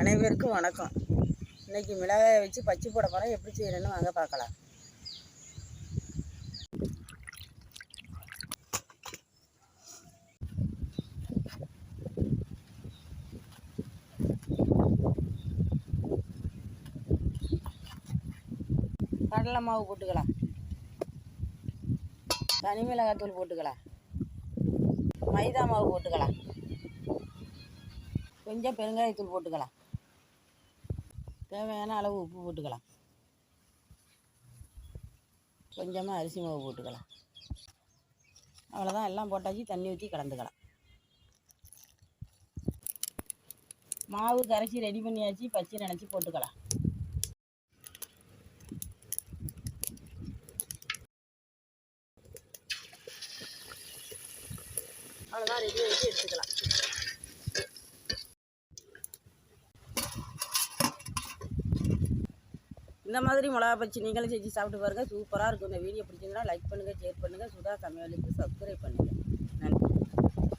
அனைவருக்கும் வணக்கம். இன்னைக்கு மிளகாயை வச்சு பச்சை போட போகிறோம் எப்படி செய்யணும்னு வாங்க பார்க்கலாம். கடலை மாவு போட்டுக்கலாம். தனி மிளகாத்தூள் போட்டுக்கலாம். மைதா மாவு போட்டுக்கலாம். கொஞ்சம் பெருங்காயத்தூள் போட்டுக்கலாம். தேவையான அளவு உப்பு போட்டுக்கலாம். கொஞ்சமாக அரிசி மாவு போட்டுக்கலாம். அவ்வளோதான் எல்லாம் போட்டாச்சு. தண்ணி ஊற்றி கலந்துக்கலாம். மாவு கரைச்சி ரெடி பண்ணியாச்சு. பச்சை நினச்சி போட்டுக்கலாம். அவ்வளோதான் ரெடி ஆகிட்டு எடுத்துக்கலாம். இந்த மாதிரி மிளகா பச்சி நீங்களும் செஞ்சு சாப்பிட்டு பாருங்கள் சூப்பராக இருக்கும். இந்த வீடியோ பிடிச்சிங்கன்னா லைக் பண்ணுங்கள் ஷேர் பண்ணுங்கள் சுதா சமையலுக்கு சப்ஸ்கிரைப் பண்ணுங்கள் நன்றி.